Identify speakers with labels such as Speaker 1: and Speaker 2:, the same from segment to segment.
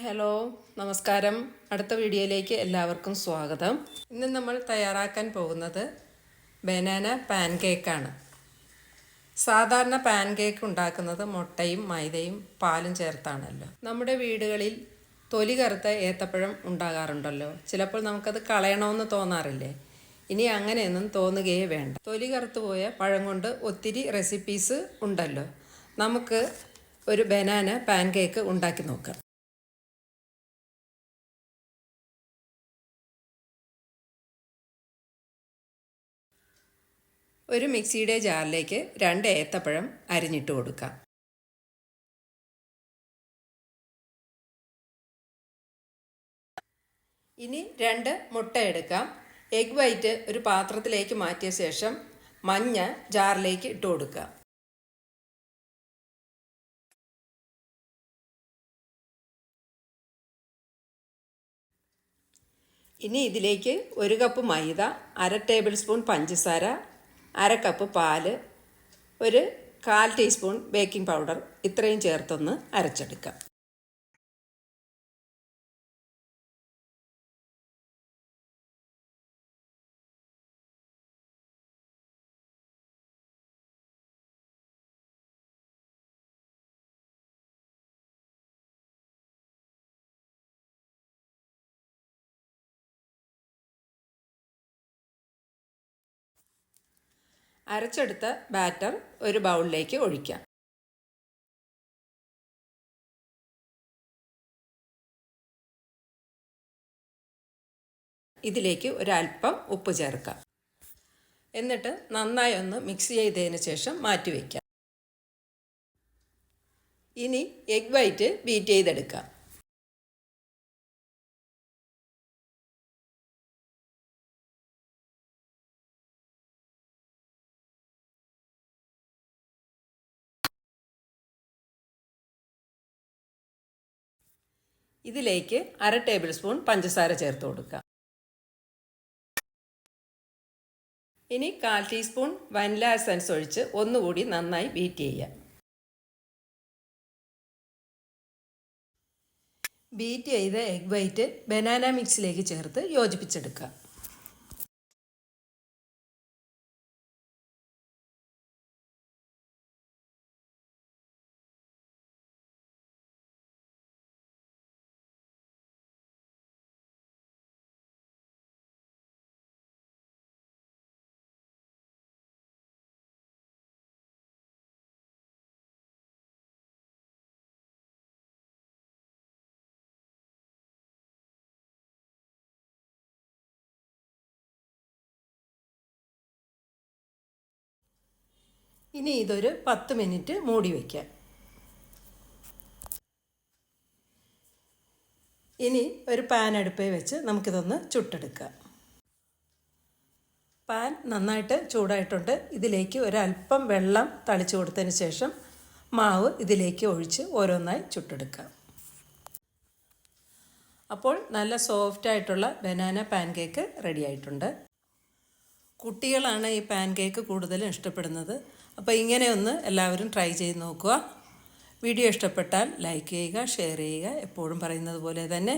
Speaker 1: Hello നമസ്കാരം. അടുത്ത വീഡിയോയിലേക്ക് എല്ലാവർക്കും സ്വാഗതം. ഇന്ന് നമ്മൾ തയ്യാറാക്കാൻ പോകുന്നത് ബനാന പാൻ കേക്കാണ് സാധാരണ പാൻ കേക്ക് ഉണ്ടാക്കുന്നത് മുട്ടയും മൈദയും പാലും ചേർത്താണല്ലോ. നമ്മുടെ വീടുകളിൽ തൊലി കറുത്ത ഏത്തപ്പഴം ഉണ്ടാകാറുണ്ടല്ലോ. ചിലപ്പോൾ നമുക്കത് കളയണമെന്ന് തോന്നാറില്ലേ? ഇനി അങ്ങനെയൊന്നും തോന്നുകയേ വേണ്ട. തൊലി കറുത്തു പോയ പഴം കൊണ്ട് ഒത്തിരി റെസിപ്പീസ് ഉണ്ടല്ലോ. നമുക്ക് ഒരു ബനാന പാൻ കേക്ക് ഉണ്ടാക്കി നോക്കാം. ഒരു മിക്സിയുടെ ജാറിലേക്ക് രണ്ട് ഏത്തപ്പഴം അരിഞ്ഞിട്ട് കൊടുക്കാം. ഇനി രണ്ട് മുട്ട എടുക്കാം. എഗ് വൈറ്റ് ഒരു പാത്രത്തിലേക്ക് മാറ്റിയ ശേഷം മഞ്ഞ ജാറിലേക്ക് ഇട്ട് കൊടുക്കുക ഇനി ഇതിലേക്ക് ഒരു കപ്പ് മൈദ അര ടേബിൾ സ്പൂൺ പഞ്ചസാര അര കപ്പ് പാൽ ഒരു കാൽ ടീസ്പൂൺ ബേക്കിംഗ് പൗഡർ ഇത്രയും ചേർത്തൊന്ന് അരച്ചെടുക്കാം. അരച്ചെടുത്ത ബാറ്റർ ഒരു ബൗളിലേക്ക് ഒഴിക്കാം. ഇതിലേക്ക് ഒരല്പം ഉപ്പ് ചേർക്കാം. എന്നിട്ട് നന്നായി ഒന്ന് മിക്സ് ചെയ്തതിന് ശേഷം മാറ്റി വയ്ക്കാം ഇനി എഗ് വൈറ്റ് ബീറ്റ് ചെയ്തെടുക്കാം. ഇതിലേക്ക് അര ടേബിൾ സ്പൂൺ പഞ്ചസാര ചേർത്ത് കൊടുക്കുക. ഇനി കാൽ ടീസ്പൂൺ വനില എസൻസ് ഒഴിച്ച് ഒന്നുകൂടി നന്നായി ബീറ്റ് ചെയ്യുക. ബീറ്റ് ചെയ്ത എഗ് വൈറ്റ് ബനാന മിക്സിലേക്ക് ചേർത്ത് യോജിപ്പിച്ചെടുക്കുക. ഇനി ഇതൊരു പത്ത് മിനിറ്റ് മൂടി വയ്ക്കാം ഇനി ഒരു പാൻ അടുപ്പേ വെച്ച് നമുക്കിതൊന്ന് ചുട്ടെടുക്കാം. പാൻ നന്നായിട്ട് ചൂടായിട്ടുണ്ട്. ഇതിലേക്ക് ഒരല്പം വെള്ളം തളിച്ചു കൊടുത്തതിന് ശേഷം മാവ് ഇതിലേക്ക് ഒഴിച്ച് ഓരോന്നായി ചുട്ടെടുക്കാം. അപ്പോൾ നല്ല സോഫ്റ്റ് ആയിട്ടുള്ള ബനാന പാൻ കേക്ക് റെഡി ആയിട്ടുണ്ട്. കുട്ടികളാണ് ഈ പാൻ കേക്ക് കൂടുതലും ഇഷ്ടപ്പെടുന്നത്. അപ്പോൾ ഇങ്ങനെ ഒന്ന് എല്ലാവരും ട്രൈ ചെയ്ത് നോക്കുക. വീഡിയോ ഇഷ്ടപ്പെട്ടാൽ ലൈക്ക് ചെയ്യുക ഷെയർ ചെയ്യുക എപ്പോഴും പറയുന്നത് പോലെ തന്നെ.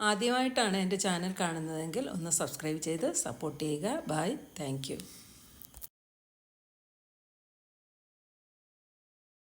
Speaker 1: ആദ്യമായിട്ടാണ് എന്റെ ചാനൽ കാണുന്നതെങ്കിൽ ഒന്ന് സബ്സ്ക്രൈബ് ചെയ്ത് സപ്പോർട്ട് ചെയ്യുക. Bye thank